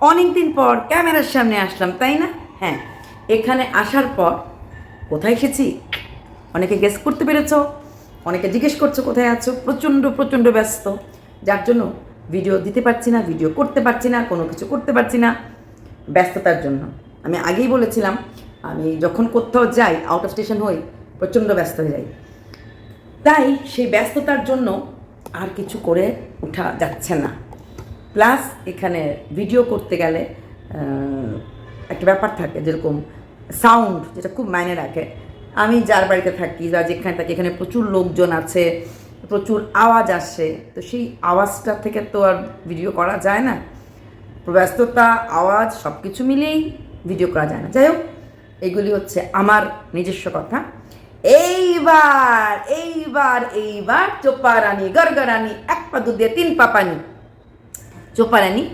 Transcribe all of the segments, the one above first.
অনেক দিন পর ক্যামেরার সামনে আসলাম, তাই না? হ্যাঁ এখানে আসার পর কোথায় এসেছি? অনেকে গেস করতে পেরেছ, অনেকে জিজ্ঞেস করছ কোথায় আছো, প্রচণ্ড প্রচণ্ড ব্যস্ত। যার জন্য ভিডিও দিতে পারছি না ভিডিও করতে পারছি না, কোনো কিছু করতে পারছি না ব্যস্ততার জন্য। আমি আগেই বলেছিলাম, আমি যখন কোথাও যাই আউট অফ স্টেশন হই, প্রচণ্ড ব্যস্ত হয়ে যাই। তাই সেই ব্যস্ততার জন্য আর কিছু করে ওঠা যাচ্ছে না। প্লাস এখানে ভিডিও করতে গেলে একটা ব্যাপার থাকে, যেরকম সাউন্ড যেটা খুব মাইনে রাখে। আমি যার বাড়িতে থাকি বা যেখানে থাকি, এখানে প্রচুর লোকজন আছে, প্রচুর আওয়াজ আসে, তো সেই আওয়াজটা থেকে তো আর ভিডিও করা যায় না। ব্যস্ততা, আওয়াজ সব কিছু মিলেই ভিডিও করা যায় না। যাই হোক, এগুলি হচ্ছে আমার নিজস্ব কথা। এইবার এইবার এইবার, চোপা রানী গরগরানি এক পা দুধ দিয়ে তিন পা পানি। চোপা রানী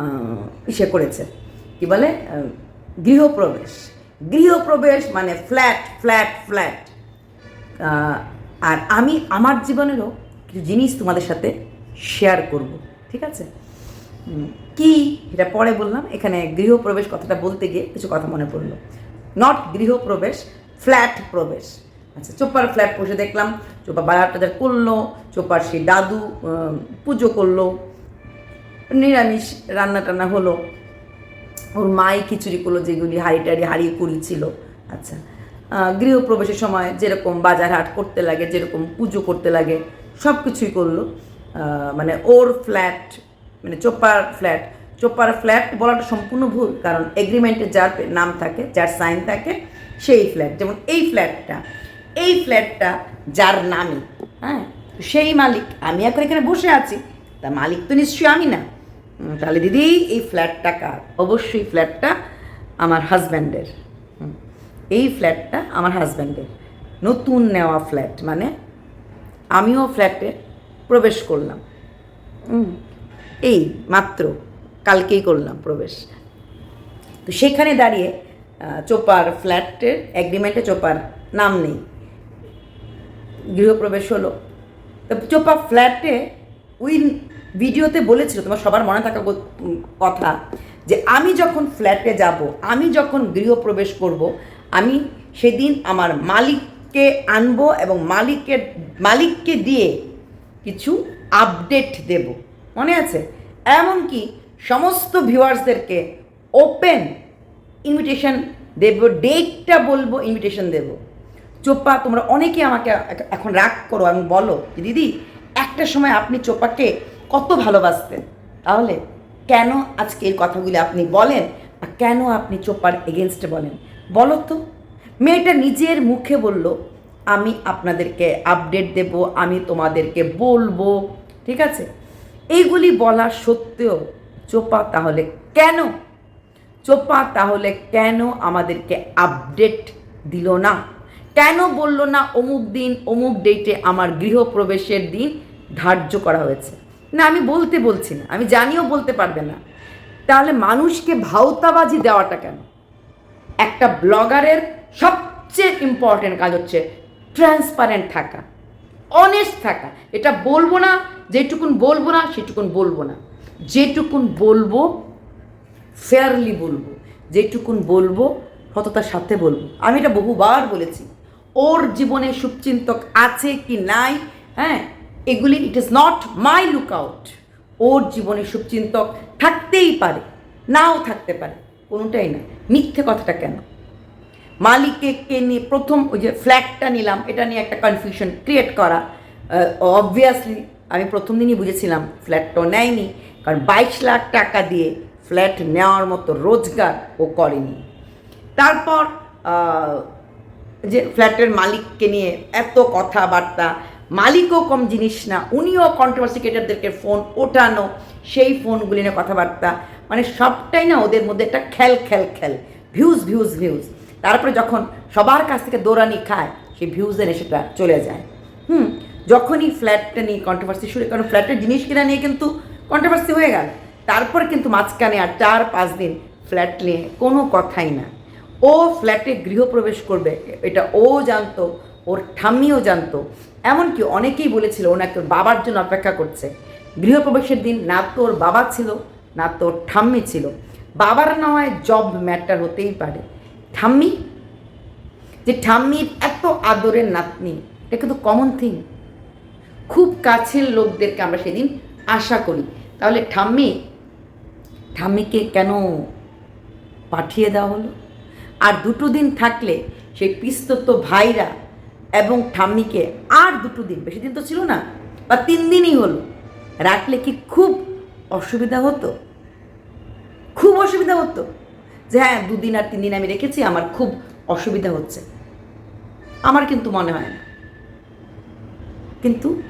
আহ, ইসে করেছে। কি বলে? গৃহপ্রবেশ। গৃহপ্রবেশ মানে ফ্ল্যাট ফ্ল্যাট ফ্ল্যাট। আর আমি আমার জীবনেরও কিছু জিনিস তোমাদের সাথে শেয়ার করব ঠিক আছে? কি? এটা পরে বললাম। এখানে গৃহপ্রবেশ কথাটা বলতে গিয়ে কিছু কথা মনে পড়ল। নট গৃহপ্রবেশ ফ্ল্যাট প্রবেশ। আচ্ছা চোপার ফ্ল্যাট বসে দেখলাম। চোপা বাজার টাজার করল চোপার সেই দাদু পুজো করল। নিরামিষ রান্না টান্না হলো। ওর মাই খিচুড়ি করল যেগুলি হাড়ি টাড়ি হারিয়ে ছিল। আচ্ছা গৃহপ্রবেশের সময় যেরকম বাজার হাট করতে লাগে, যেরকম পুজো করতে লাগে সব কিছুই করল মানে ওর ফ্ল্যাট মানে চোপার ফ্ল্যাট চোপার ফ্ল্যাট বলাটা সম্পূর্ণ ভুল, কারণ এগ্রিমেন্টে যার নাম থাকে, যার সাইন থাকে, সেই ফ্ল্যাট যেমন এই ফ্ল্যাটটা এই ফ্ল্যাটটা যার নামে হ্যাঁ? সেই মালিক, আমি এখন এখানে বসে আছি, তা মালিক তো নিশ্চয়ই আমি না। তাহলে দিদি, এই ফ্ল্যাটটা কার? অবশ্যই ফ্ল্যাটটা আমার হাজব্যান্ডের এই ফ্ল্যাটটা আমার হাজব্যান্ডের নতুন নেওয়া ফ্ল্যাট মানে আমিও ফ্ল্যাটে প্রবেশ করলাম। এই মাত্র কালকেই করলাম প্রবেশ। তো সেখানে দাঁড়িয়ে চোপার ফ্ল্যাটের এগ্রিমেন্টে চোপার নাম নেই। গৃহপ্রবেশ হলো। তো চোপা ফ্ল্যাটে ওই ভিডিওতে বলেছিল, তোমার সবার মনে থাকা কথা, যে আমি যখন ফ্ল্যাটে যাব, আমি যখন গৃহপ্রবেশ করব, আমি সেদিন আমার মালিককে আনব এবং মালিকের মালিককে দিয়ে কিছু আপডেট দেব। মনে আছে? এমনকি সমস্ত ভিউয়ার্সদেরকে ওপেন ইনভিটেশন দেব ডেটটা বলব ইনভিটেশন দেব। চোপা, তোমরা অনেকে আমাকে এখন রাগ করো এবং বলো দিদি, একটা সময় আপনি চোপাকে কত ভালোবাসতেন। তাহলে কেন আজকে এই কথাগুলি আপনি বলেন আর কেন আপনি চোপার এগেনস্টে বলেন? বলো তো। মেয়েটা নিজের মুখে বলল, আমি আপনাদেরকে আপডেট দেব, আমি তোমাদেরকে বলব। ঠিক আছে? এইগুলি বলা সত্ত্বেও চোপা তাহলে কেন? চোপা তাহলে কেন আমাদেরকে আপডেট দিল না? কেন বলল না, অমুক দিন, অমুক ডেটে আমার গৃহপ্রবেশের দিন ধার্য করা হয়েছে? না, আমি বলতে বলছি না, আমি জানিও বলতে পারবে না। তাহলে মানুষকে ভাওতাবাজি দেওয়াটা কেন? একটা ব্লগারের সবচেয়ে ইম্পর্টেন্ট কাজ হচ্ছে ট্রান্সপারেন্ট থাকা অনেস্ট থাকা। এটা বলব না, যেটুকুন বলব না, সেটুকুন বলব না। যেটুকুন বলব ফেয়ারলি বলব। যেটুকুন বলব সততার সাথে বলব। আমি এটা বহুবার বলেছি। ওর জীবনে শুভচিন্তক আছে কি নাই? হ্যাঁ এগুলি it is not my lookout ওর জীবনে শুভচিন্তক থাকতেই পারে, নাও থাকতে পারে, কোনোটাই না। মিথ্যে কথাটা কেন? মালিককে নিয়ে প্রথম ওই যে ফ্ল্যাটটা নিলাম, এটা নিয়ে একটা কনফিউশন ক্রিয়েট করা। অবভিয়াসলি আমি প্রথম দিনই বুঝেছিলাম ফ্ল্যাটটাও নেয়নি, কারণ বাইশ লাখ টাকা দিয়ে ফ্ল্যাট নেওয়ার মতো রোজগার ও করেনি। তারপর যে ফ্ল্যাটের মালিককে নিয়ে এত কথাবার্তা মালিকও কম জিনিস না, উনিও কন্ট্রোভার্সি ক্রিয়েটারদেরকে ফোন ওঠানো, সেই ফোনগুলি নিয়ে কথাবার্তা। মানে সবটাই না ওদের মধ্যে একটা খেল খেল খেল। ভিউজ ভিউজ ভিউজ তারপরে যখন সবার কাছ থেকে দৌড়ানি খায়, সেই ভিউজের সেটা চলে যায়। হুম, যখনই ফ্ল্যাটটা নিয়ে কন্ট্রোভার্সি শুরু, কারণ ফ্ল্যাটের জিনিস কিনা নিয়ে কিন্তু কন্ট্রোভার্সি হয়ে গেল। তারপর কিন্তু মাঝখানে আর চার, পাঁচ দিন ফ্ল্যাট নিয়ে কোনো কথাই না। ও ফ্ল্যাটে গৃহপ্রবেশ করবে, এটা ও জানতো ওর ঠাম্মিও জানতো। এমনকি অনেকেই বলেছিল ও নাকি ওর বাবার জন্য অপেক্ষা করছে। গৃহপ্রবেশের দিন না তো ওর বাবা ছিল, না তো ওর ঠাম্মি ছিল। বাবার না হয় জব ম্যাটার হতেই পারে। ঠাম্মি? যে ঠাম্মির এত আদরের নাতনি, এটা কিন্তু কমন থিং খুব কাছের লোকদেরকে আমরা সেদিন আশা করি। তাহলে ঠাম্মি, ঠাম্মিকে কেন পাঠিয়ে দেওয়া হলো? আর দুটো দিন থাকলে সেই পিস্তত ভাইরা এবং ঠাম্মিকে আর দুটো দিন, বেশি দিন তো ছিল না, বা তিন দিনই হলো, রাখলে কি খুব অসুবিধা হতো? খুব অসুবিধা হতো যে হ্যাঁ দুদিন আর তিন দিন আমি রেখেছি, আমার খুব অসুবিধা হচ্ছে। আমার কিন্তু মনে হয় না। কিন্তু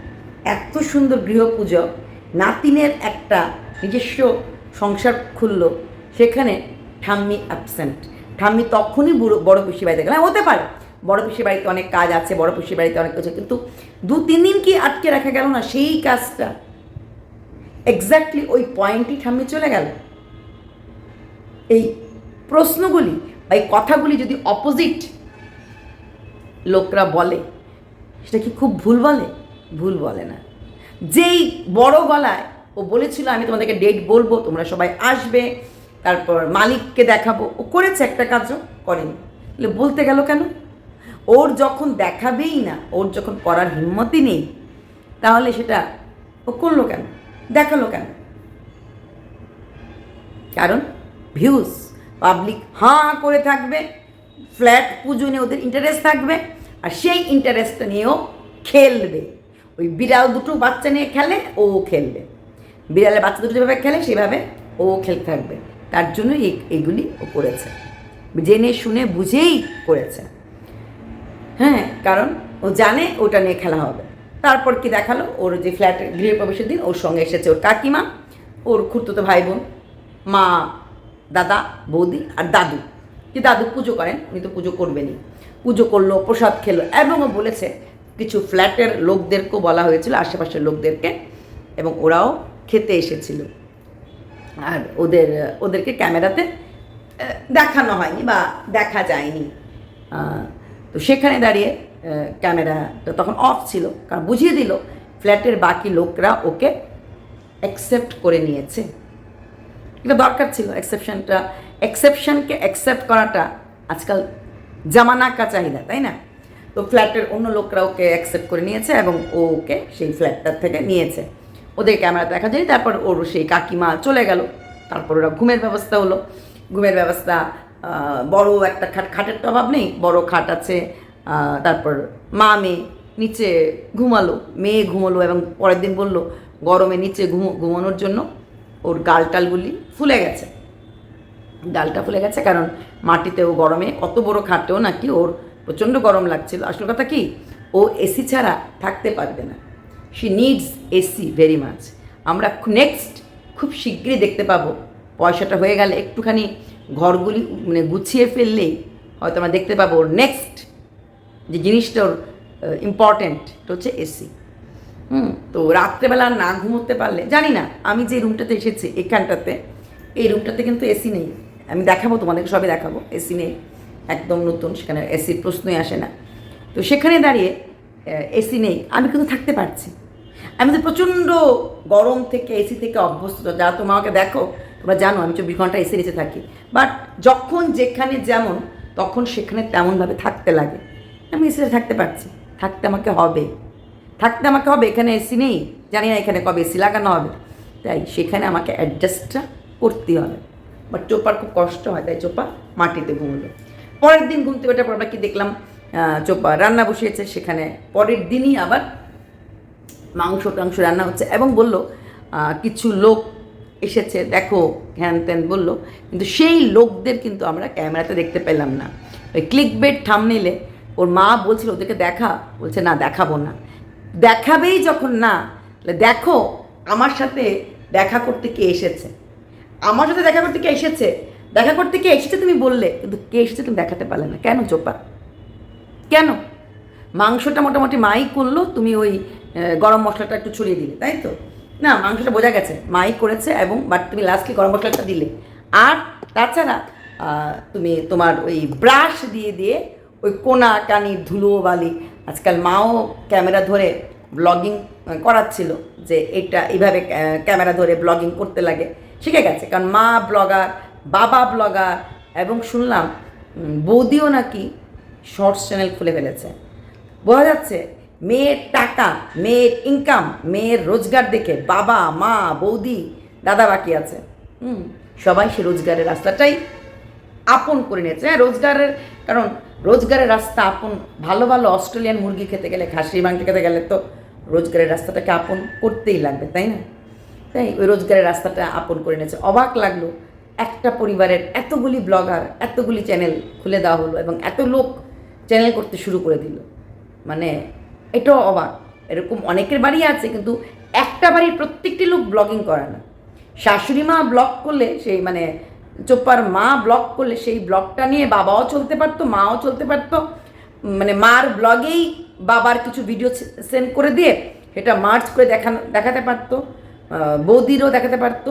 এত সুন্দর গৃহপূজা, নাতিনের একটা নিজস্ব সংসার খুলল, সেখানে ঠাম্মি অ্যাবসেন্ট ঠাম্মি তখনই বুড়ো, বড় পিসি বাড়িতে গেল। হতে পারে। বড় পিসির বাড়িতে অনেক কাজ আছে, বড় পিসির বাড়িতে অনেক কিছু, কিন্তু দু, তিন দিন কি আটকে রাখা গেল না? সেই কাজটা। এক্স্যাক্টলি ওই পয়েন্টই ঠাম্মি চলে গেল। এই প্রশ্নগুলি বা এই কথাগুলি যদি অপোজিট লোকরা বলে, সেটা কি খুব ভুল বলে? ভুল বলে না। যেই বড় গলায় ও বলেছিল, আমি তোমাদেরকে ডেট বলব, তোমরা সবাই আসবে, তারপর মালিককে দেখাবো। ও করেছে একটা কাজও, করেনি। বলতে গেল কেন? ওর যখন দেখাবেই না, ওর যখন করার হিম্মতই নেই, তাহলে সেটা ও করল কেন? দেখাল কেন? কারণ ভিউজ পাবলিক হাঁ করে থাকবে ফ্ল্যাট পুজো নিয়ে ওদের ইন্টারেস্ট থাকবে, আর সেই ইন্টারেস্টটা নিয়েও খেলবে। ওই বিড়াল দুটো বাচ্চা নিয়ে খেলে, ও খেলবে। বিড়ালের বাচ্চা দুটো যেভাবে খেলে, সেভাবে ও খেলতে থাকবে। তার জন্য এই এগুলি ও করেছে। জেনে শুনে বুঝেই করেছে। হ্যাঁ কারণ ও জানে ওটা নিয়ে খেলা হবে। তারপর কি দেখাল? ওর যে ফ্ল্যাট গৃহপ্রবেশের দিন, ওর সঙ্গে এসেছে ওর কাকিমা, ওর খুঁড়তো ভাই বোন মা, দাদা, বৌদি আর দাদু। যে দাদু পুজো করেন? উনি তো পুজো করবেনই। পুজো করল, প্রসাদ খেলো এবং ও বলেছে, কিছু ফ্ল্যাটের লোকদেরকেও বলা হয়েছিল, আশেপাশের লোকদেরকে এবং ওরাও খেতে এসেছিল। আর ওদের, ওদেরকে ক্যামেরাতে দেখানো হয়নি বা দেখা যায়নি। তো সেখানে দাঁড়িয়ে ক্যামেরাটা তখন অফ ছিল, কারণ বুঝিয়ে দিল ফ্ল্যাটের বাকি লোকরা ওকে অ্যাকসেপ্ট করে নিয়েছে। এটা দরকার ছিল এক্সেপশনটা এক্সেপশনকে অ্যাকসেপ্ট করাটা আজকাল জামানা কা চাহিদা, তাই না? তো ফ্ল্যাটের অন্য লোকরা ওকে অ্যাকসেপ্ট করে নিয়েছে এবং ও ওকে সেই ফ্ল্যাটটার থেকে নিয়েছে। ওদের ক্যামেরা দেখা যায় তারপর ওর সেই কাকিমা চলে গেল, তারপর ওরা ঘুমের ব্যবস্থা হলো। ঘুমের ব্যবস্থা বড় একটা খাট, খাটের তো অভাব নেই, বড় খাট আছে তারপর মা মেয়ে নিচে ঘুমালো, মেয়ে ঘুমালো এবং পরের দিন বলল, গরমে নিচে ঘুমো, ঘুমানোর জন্য ওর গাল টালগুলি ফুলে গেছে। ডালটা ফুলে গেছে কারণ মাটিতেও গরমে অত বড় খাটেও নাকি ওর প্রচণ্ড গরম লাগছিল। আসল কথা কি, ও এসি ছাড়া থাকতে পারবে না। She needs AC very much আমরা নেক্সট খুব শীঘ্রই দেখতে পাবো। পয়সাটা হয়ে গেলে একটুখানি ঘরগুলি মানে গুছিয়ে ফেললেই হয়তো আমরা দেখতে পাবো নেক্সট যে জিনিসটা ওর ইম্পর্ট্যান্ট হচ্ছে এসি হুম, তো রাত্রেবেলা না ঘুমোতে পারলে, জানি না, আমি যে রুমটাতে এসেছি এখানটাতে, এই রুমটাতে কিন্তু এসি নেই। আমি দেখাবো, তোমাদেরকে সবই দেখাবো এসি নেই, একদম নতুন, সেখানে এসির প্রশ্নই আসে না। তো সেখানে দাঁড়িয়ে এসি নেই, আমি কিন্তু থাকতে পারছি। আমি তো প্রচণ্ড গরম থেকে এসি থেকে অভ্যস্ত, যা তোমাকে দেখো তোমরা জানো, আমি চব্বিশ ঘণ্টা এসে নিচে থাকি। বাট যখন যেখানে যেমন, তখন সেখানে তেমনভাবে থাকতে লাগে। আমি এসিতে থাকতে পারছি। থাকতে আমাকে হবে। থাকতে আমাকে হবে, এখানে এসি নেই। জানি না এখানে কবে এসি লাগানো হবে। তাই সেখানে আমাকে অ্যাডজাস্টটা করতে হবে। বাট চোপার খুব কষ্ট হয়, তাই চোপা মাটিতে ঘুমলো। পরের দিন ঘুমতে ওঠার পর আমরা কি দেখলাম? চোপা রান্না বসিয়েছে, সেখানে পরের দিনই আবার মাংস টাংস রান্না হচ্ছে। এবং বলল কিছু লোক এসেছে, দেখো হ্যান ত্যান বলল। কিন্তু সেই লোকদের কিন্তু আমরা ক্যামেরাতে দেখতে পেলাম না। ওই ক্লিক বেড থামনিলে ওর মা বলছিল, ওদেরকে দেখা। বলছে, না, দেখাবো না। দেখাবেই যখন না, তাহলে দেখো আমার সাথে দেখা করতে কে এসেছে। আমার সাথে দেখা করতে কে এসেছে? দেখা করতে কে এসেছে তুমি বললে, কিন্তু কে এসেছে তুমি দেখাতে পারলে না। কেন চোপা কেন? মাংসটা মোটামুটি মাই করল, তুমি ওই গরম মশলাটা একটু ছড়িয়ে দিলে, তাই তো? না, মাংসটা বোঝা গেছে। মাই করেছে এবং বাট তুমি লাস্টলি গরম মশলাটা দিলে। আর তাছাড়া তুমি তোমার ওই ব্রাশ দিয়ে দিয়ে ওই কোনা কানি ধুলো বালি, আজকাল মাও ক্যামেরা ধরে ব্লগিং করাচ্ছিল যে এটা এইভাবে ক্যামেরা ধরে ব্লগিং করতে লাগে। শিখে গেছে, কারণ মা ব্লগার বাবা ব্লগার এবং শুনলাম বৌদিও নাকি শর্টস চ্যানেল খুলে ফেলেছে। বোঝা যাচ্ছে মেয়ের টাকা, মেয়ের ইনকাম মেয়ের রোজগার দেখে বাবা, মা, বৌদি, দাদা বাকি আছে। হুম, সবাই সে রোজগারের রাস্তাটাই আপন করে নিয়েছে। হ্যাঁ রোজগারের, কারণ রোজগারের রাস্তা আপন। ভালো ভালো অস্ট্রেলিয়ান মুরগি খেতে গেলে খাসি মাংস খেতে গেলে তো রোজগারের রাস্তাটাকে আপন করতেই লাগবে, তাই না? তাই ওই রোজগারের রাস্তাটা আপন করে নিয়েছে। অবাক লাগল, একটা পরিবারের এতগুলি ব্লগার, এতগুলি চ্যানেল খুলে দেওয়া হলো এবং এত লোক চ্যানেল করতে শুরু করে দিল। মানে এটাও অবাক। এরকম অনেকের বাড়ি আছে, কিন্তু একটা বাড়ির প্রত্যেকটি লোক ব্লগিং করে না। শাশুড়ি মা ব্লগ করলে সেই মানে চোপ্পার মা ব্লগ করলে সেই ব্লগটা নিয়ে বাবাও চলতে পারতো, মাও চলতে পারতো। মানে মার ব্লগেই বাবার কিছু ভিডিও সেন্ড করে দিয়ে সেটা মার্চ করে দেখানো দেখাতে পারতো বৌদিরও দেখাতে পারতো।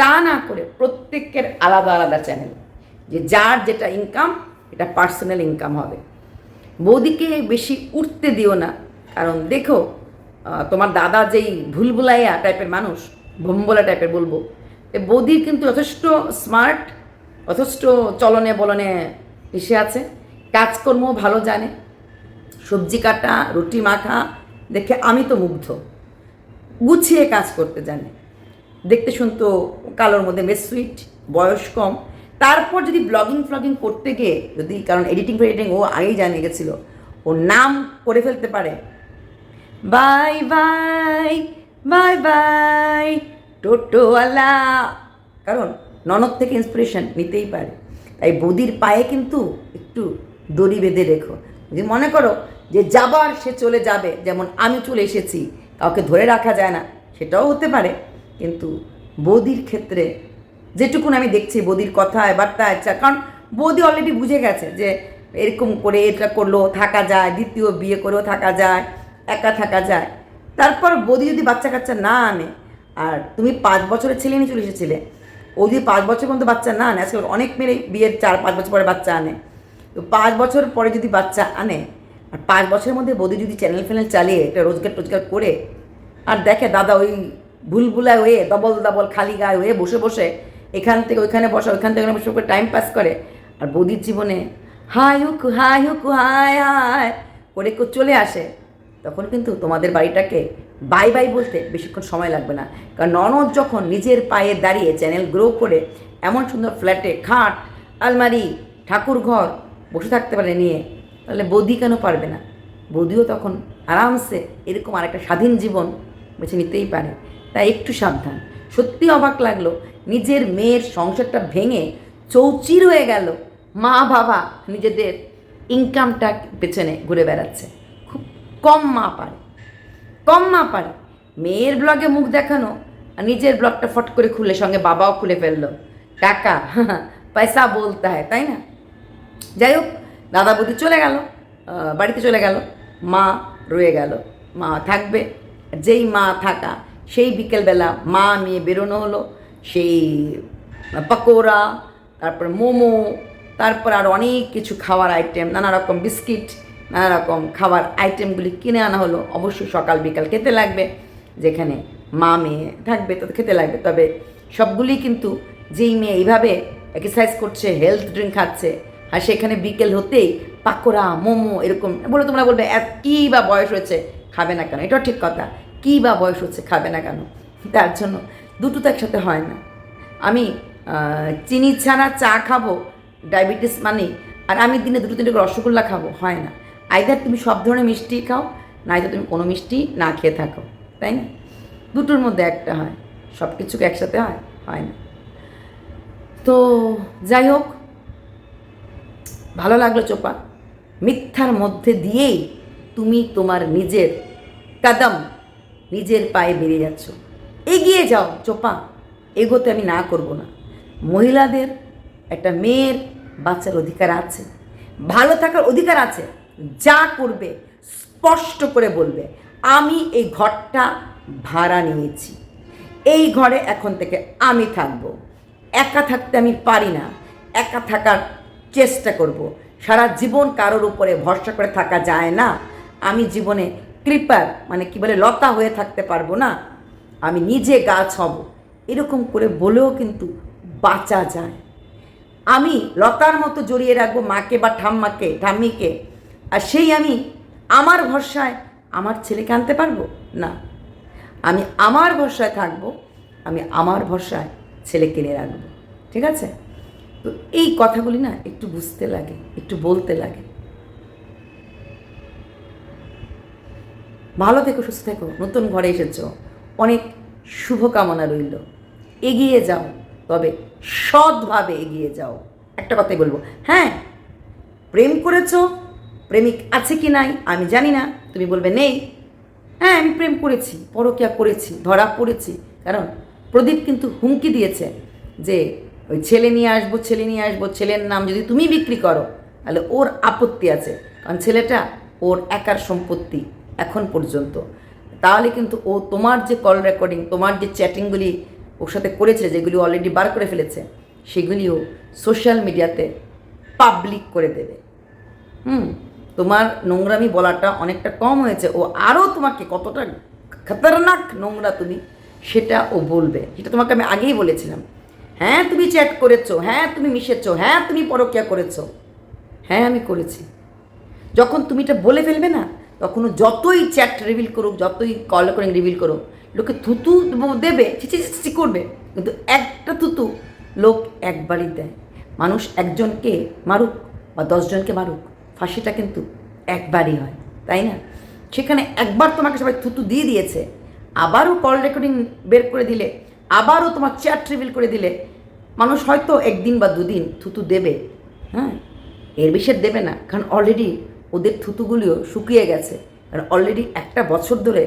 তা না করে প্রত্যেকের আলাদা আলাদা চ্যানেল যে যার যেটা ইনকাম এটা পার্সোনাল ইনকাম হবে। বৌদিকে বেশি উঠতে দিও না। কারণ দেখো তোমার দাদা যেই ভুলভুলাইয়া টাইপের মানুষ, ভম্বলা টাইপের বলব, এ বৌদির কিন্তু যথেষ্ট স্মার্ট যথেষ্ট চলনে বলনে এসে আছে, কাজকর্ম ভালো জানে, সবজি কাটা, রুটি মাখা, দেখে আমি তো মুগ্ধ। গুছিয়ে কাজ করতে জানে। দেখতে শুনতো কালোর মধ্যে বেশ সুইট বয়স কম তারপর যদি ব্লগিং ফ্লগিং করতে গিয়ে যদি, কারণ এডিটিং ফেডিটিং, ও আগেই জানিয়ে গেছিল, ও নাম করে ফেলতে পারে। বাই বাই বাই বাই, টোটোওয়ালা। কারণ ননদ থেকে ইন্সপিরেশন নিতেই পারে। তাই বদির পায়ে কিন্তু একটু দড়ি বেঁধে রেখো। যদি মনে করো যে যাবার সে চলে যাবে, যেমন আমি চলে এসেছি, কাউকে ধরে রাখা যায় না, সেটাও হতে পারে। কিন্তু বৌদির ক্ষেত্রে যেটুকুন আমি দেখছি বৌদির কথায় বার্তায় চা- কারণ বৌদি অলরেডি বুঝে গেছে যে এরকম করে এটা করলেও থাকা যায়, দ্বিতীয় বিয়ে করেও থাকা যায়, একা থাকা যায়। তারপর বৌদি যদি বাচ্চা কাচ্চা না আনে, আর তুমি পাঁচ বছরের ছেলে নিয়ে চলে এসেছিলে, ও যদি পাঁচ বছর পর্যন্ত বাচ্চা না আনে, আজকাল অনেক মেয়ে বিয়ের চার, পাঁচ বছর পরে বাচ্চা আনে। তো পাঁচ বছর পরে যদি বাচ্চা আনে, আর পাঁচ বছরের মধ্যে বৌদি যদি চ্যানেল ফ্যানেল চালিয়ে একটা রোজগার টোজগার করে, আর দেখে দাদা ওই ভুলভুলায় হয়ে ডবল ডবল খালি গায়ে হয়ে বসে বসে এখান থেকে ওইখানে বসে, ওইখান থেকে বসে করে টাইম পাস করে। আর বৌদির জীবনে, হাই হুক হাই হুক, হাই হাই, করে কেউ চলে আসে। তখন কিন্তু তোমাদের বাড়িটাকে বাই বাই বলতে বেশিক্ষণ সময় লাগবে না। কারণ ননদ যখন নিজের পায়ে দাঁড়িয়ে চ্যানেল গ্রো করে এমন সুন্দর ফ্ল্যাটে খাট, আলমারি, ঠাকুর ঘর বসে থাকতে পারে নিয়ে, তাহলে বৌদি কেন পারবে না? বৌদিও তখন আরামসে এরকম আরেকটা স্বাধীন জীবন বেছে নিতেই পারে। তাই একটু সাবধান। সত্যি অবাক লাগল, নিজের মেয়ের সংসারটা ভেঙে চৌচির হয়ে গেল। মা বাবা নিজেদের ইনকামটা পেছনে ঘুরে বেড়াচ্ছে। খুব কম মা পারে, কম মা পারে। মেয়ের ব্লগে মুখ দেখানো আর নিজের ব্লগটা ফট করে খুলে, সঙ্গে বাবাও খুলে ফেলল। টাকা, পয়সা বলতে হয়, তাই না? যাই হোক, দাদা বৌদি চলে গেল বাড়িতে চলে গেল, মা রয়ে গেল। মা থাকবে, যেই মা থাকা সেই বিকেলবেলা মা মেয়ে বেরোনো হলো, সেই পকোড়া, তারপর মোমো, তারপর আর অনেক কিছু খাওয়ার আইটেম নানা রকম বিস্কিট, নানা রকম খাবার আইটেমগুলি কিনে আনা হলো। অবশ্যই সকাল বিকাল খেতে লাগবে, যেখানে মা মেয়ে থাকবে তো খেতে লাগবে। তবে সবগুলি কিন্তু যেই মেয়ে এইভাবে এক্সারসাইজ করছে হেলথ ড্রিঙ্ক খাচ্ছে, আর সেখানে বিকেল হতেই পাকোড়া, মোমো এরকম, বলে তোমরা বলবে কী বা বয়স হয়েছে, খাবে না কেন? এটাও ঠিক কথা। কী বা বয়স হচ্ছে, খাবে না কেন? তার জন্য দুটো তো একসাথে হয় না। আমি চিনি ছাড়া চা খাব, ডায়াবেটিস মানে আর আমি দিনে দুটো তিনটে রসগোল্লা খাব, হয় না। আইদার তুমি সব ধরনের মিষ্টি খাও নাইতো তুমি কোনো মিষ্টি না খেয়ে থাকো, তাই না? দুটোর মধ্যে একটা হয় সব কিছুকে একসাথে হয় হয় না। তো যাই হোক, ভালো লাগল চোপা। মিথ্যার মধ্যে দিয়েই তুমি তোমার নিজের কদম নিজের পায়ে বেরিয়ে যাচ্ছ। এগিয়ে যাও, চোপা। এগোতে আমি না করব না। মহিলাদের একটা মেয়ের বাচ্চার অধিকার আছে। ভালো থাকার অধিকার আছে। যা করবে, স্পষ্ট করে বলবে, আমি এই ঘরটা ভাড়া নিয়েছি। এই ঘরে এখন থেকে আমি থাকব। একা থাকতে আমি পারি না। একা থাকার চেষ্টা করব। সারা জীবন কারোর উপরে ভরসা করে থাকা যায় না। আমি জীবনে ক্রিপার মানে কি বলে, লতা হয়ে থাকতে পারব না, আমি নিজে গাছ হব। এরকম করে বলেও কিন্তু বাঁচা যায়। আমি লতার মতো জড়িয়ে রাখব মাকে বা ঠাম্মাকে, ঠাম্মিকে, আর সেই আমি আমার ভরসায় আমার ছেলেকে আনতে পারব? না। আমি আমার ভরসায় থাকব, আমি আমার ভরসায় ছেলে কিনে রাখব। ঠিক আছে? তো এই কথাগুলি না একটু বুঝতে লাগে, একটু বলতে লাগে। ভালো থেকো, সুস্থ থেকো, নতুন ঘরে এসেছ। অনেক শুভকামনা রইল। এগিয়ে যাও, তবে সৎভাবে এগিয়ে যাও। একটা কথাই বলব হ্যাঁ প্রেম করেছ, প্রেমিক আছে কি নাই, আমি জানি না, তুমি বলবে নেই। হ্যাঁ আমি প্রেম করেছি, পরকিয়া করেছি, ধরা পড়েছি, কারণ প্রদীপ কিন্তু হুমকি দিয়েছে যে ওই ছেলে নিয়ে আসব, ছেলে নিয়ে আসব, ছেলের নাম যদি তুমি বিক্রি করো, তাহলে ওর আপত্তি আছে। কারণ ছেলেটা ওর একার সম্পত্তি। এখন পর্যন্ত। তাহলে কিন্তু ও তোমার যে কল রেকর্ডিং তোমার যে চ্যাটিংগুলি ওর সাথে করেছে, যেগুলি অলরেডি বার করে ফেলেছে, সেগুলিও সোশ্যাল মিডিয়াতে পাবলিক করে দেবে। হুম? তোমার নোংরামি বলাটা অনেকটা কম হয়েছে। ও আরও তোমাকে কতটা খতরনাক নোংরা তুমি, সেটা ও বলবে। সেটা তোমাকে আমি আগেই বলেছিলাম। হ্যাঁ তুমি চ্যাট করেছ হ্যাঁ তুমি মিশেছো হ্যাঁ তুমি পরকিয়া করেছ। হ্যাঁ আমি করেছি। যখন তুমি এটা বলে ফেলবে না তখন ও যতই চ্যাট রিভিল করুক, যতই কল করে রিভিল করুক, লোকে থুতু দেবে চিচি করবে, কিন্তু একটা থুতু লোক একবারই দেয়। মানুষ একজনকে মারুক বা দশজনকে মারুক, ফাঁসিটা কিন্তু একবারই হয়, তাই না? সেখানে একবার তোমাকে সবাই থুতু দিয়ে দিয়েছে, আবারও কল রেকর্ডিং বের করে দিলে, আবারও তোমার চ্যাট রিভিল করে দিলে, মানুষ হয়তো একদিন বা দুদিন থুতু দেবে হ্যাঁ? এর বেশি দেবে না, কারণ অলরেডি ওদের থুতুগুলিও শুকিয়ে গেছে। কারণ অলরেডি একটা বছর ধরে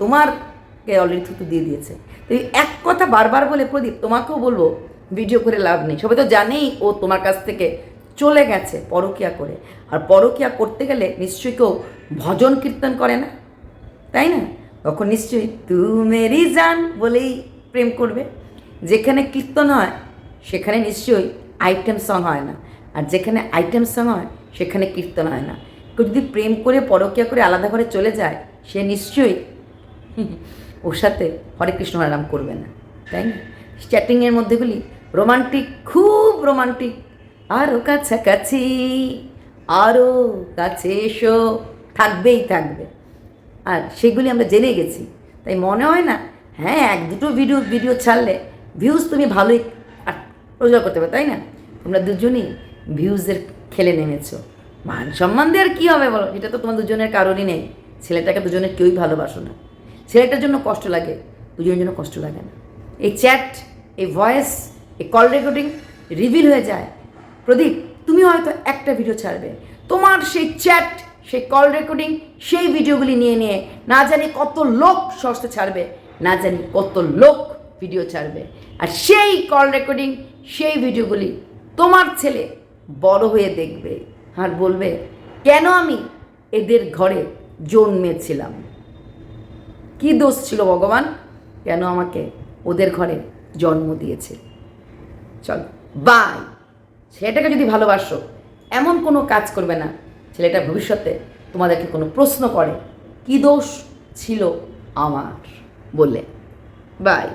তোমারকে অলরেডি থুতু দিয়ে দিয়েছে। তো এক কথা বারবার বলে প্রদীপ, তোমাকেও বলব ভিডিও করে লাভ নেই। সবাই তো জানেই ও তোমার কাছ থেকে চলে গেছে পরকিয়া করে। আর পরকিয়া করতে গেলে নিশ্চয়ই কেউ ভজন কীর্তন করে না, তাই না? তখন নিশ্চয়ই তু মেরি জান বলেই প্রেম করবে। যেখানে কীর্তন হয়, সেখানে নিশ্চয়ই আইটেম সং হয় না। আর যেখানে আইটেম সং হয়, সেখানে কীর্তন হয় না। কেউ যদি প্রেম করে, পরকিয়া করে, আলাদা ঘরে চলে যায়, সে নিশ্চয়ই ওর সাথে হরে কৃষ্ণ হরেরাম করবে না। তাই না? চ্যাটিংয়ের মধ্যেগুলি রোমান্টিক খুব রোমান্টিক আরও কাছাকাছি আরও কাছে এসো, থাকবেই থাকবে। আর সেগুলি আমরা জেনে গেছি। তাই মনে হয় না হ্যাঁ এক দুটো ভিডিও ভিডিও ছাড়লে ভিউজ তুমি ভালোই রোজগার করতে পারো, তাই না? তোমরা দুজনই ভিউজের খেলে নেমেছো। মান সম্মান দিয়ে আর কী হবে বলো? এটা তো তোমার দুজনের কারণই নেই। ছেলেটাকে দুজনের কেউই ভালোবাসো না। ছেলেটার জন্য কষ্ট লাগে, দুজনের জন্য কষ্ট লাগে না। এই চ্যাট, এই ভয়েস, এই কল রেকর্ডিং রিভিল হয়ে যায়। প্রদীপ, তুমি হয়তো একটা ভিডিও ছাড়বে। তোমার সেই চ্যাট, সেই কল রেকর্ডিং, সেই ভিডিওগুলি নিয়ে নিয়ে না জানি কত লোক সস্তে ছাড়বে, না জানি কত লোক ভিডিও ছাড়বে। আর সেই কল রেকর্ডিং, সেই ভিডিওগুলি তোমার ছেলে বড় হয়ে দেখবে। আর বলবে, কেন আমি এদের ঘরে জন্মেছিলাম কি দোষ ছিল ভগবান? কেন আমাকে ওদের ঘরে জন্ম দিয়েছে? চল বাই ছেলেটাকে যদি ভালোবাসো, এমন কোনো কাজ করবে না। ছেলেটা ভবিষ্যতে তোমাদেরকে কোনো প্রশ্ন করে, কি দোষ ছিল আমার? বললে বাই